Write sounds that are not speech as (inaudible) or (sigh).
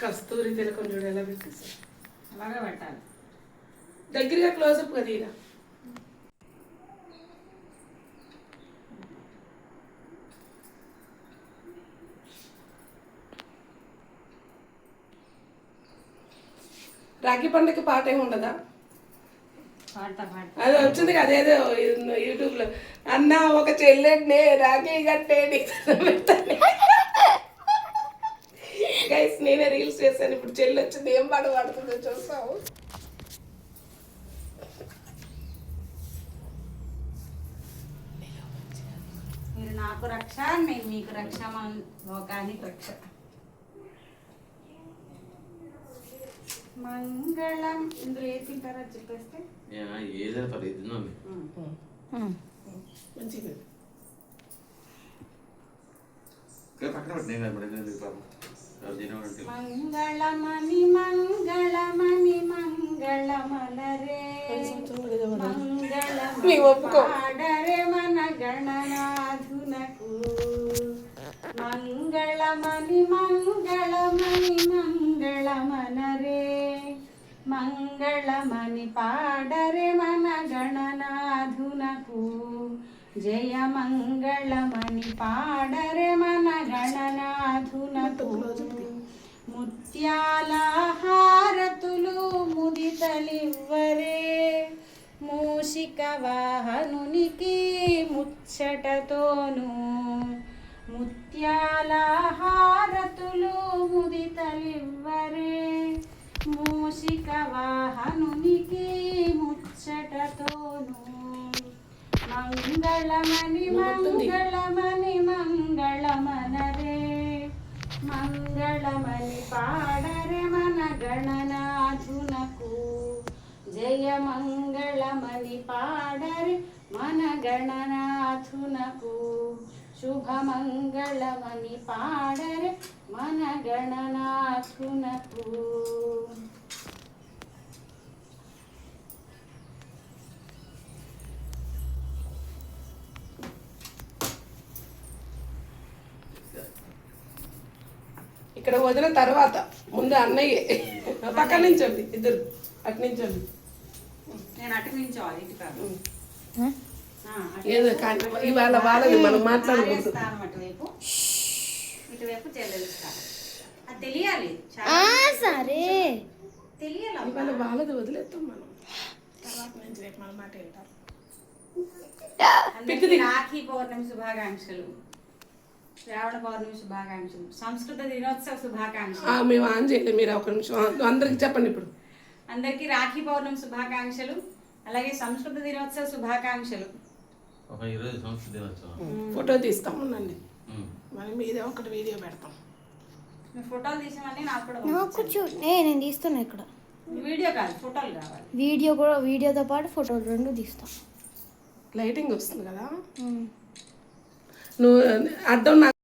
కస్తూరి తిలకం చూడు ఎలా పెట్టేసి అలాగే పెట్టాలి. దగ్గరగా క్లోజప్ కదా ఇక రాఖీ పండుగకి పాట ఏమి ఉండదా? అది వచ్చింది కదా అదేదో యూట్యూబ్లో అన్న ఒక చెల్లెండి రాఖీ కట్టేది. (laughs) చేశాను. ఇప్పుడు చెల్లి వచ్చింది. ఏం పాట పాడుతుందో చూస్తావు మీరు నాకు రక్ష నేను మీకు రక్ష మన లోకానికి రక్ష. మంగళం. ఇందులో ఏ తింటారో చెప్పేస్తే. ఏదైనా పర్లేదు ఇంకా పక్కన పాపం. మంగళమణి మంగళమణి మంగళమలరే. మీ ఒప్పుకో. మంగళమాడరే మన గణనాథునకు. మంగళమణి మంగళమణి మంగళమనరే మంగళమణి పాడరే మన గణనాథునకు జయ మంగళమణి పాడరే మన గణనాథునకు. ముత్యాల హారతులు ముదితలివ్వరే. మూషిక వాహనునికి ముచ్చటతోను. ముత్యాల హారతులు మంగళమణి మంగళమణి మంగళమనరే. మంగళమణి పాడరే మన గణనాథునకు. జయ మంగళమణి పాడరే మన గణనాథునకు. శుభమంగళమణి పాడరే మన గణనాథునకు. ఇక్కడ వదిన తర్వాత ముందు అన్నయ్య పక్కన నుంచోండి ఇద్దరు. అటు నుంచోండి. నేను అటు నుంచోవాలి అటు ఏదో కానీ ఇవాళ వాళ్ళది మనం అది తెలియాలి. చాలా ఆ, సరే. తెలియాలి ఇవాళ వాళ్ళది వదిలేస్తాం మనం. తర్వాత నుంచి రేపు మన మాట వింటారు. రాఖీ పౌర్ణమి శుభాకాంక్షలు. శ్రావణ పౌర్ణమి శుభాకాంక్షలు. సంస్కృత దినోత్సవ శుభాకాంక్షలు. ఆ, మేము ఆన్ చేయలేదు మీరు ఒక నిమిషం అందరికి చెప్పండి ఇప్పుడు. అందరికీ రాఖీ పౌర్ణమి శుభాకాంక్షలు అలాగే సంస్కృత దినోత్సవ శుభాకాంక్షలు. ఒక ఈరోజు సంస్కృతి దినోత్సవం. ఫోటో తీస్తాం ఉండండి. మనం మీదే ఒకటి వీడియో పెడతాం. ఫోటోలు తీసామని నాకు కూడా నేను తీస్తున్నా ఇక్కడ. వీడియో కాదు ఫోటోలు కావాలి. వీడియో కూడా వీడియోతో పాటు ఫోటోలు రెండు తీస్తాం. లైటింగ్ వస్తుంది కదా. నువ్వు అర్థం నాకు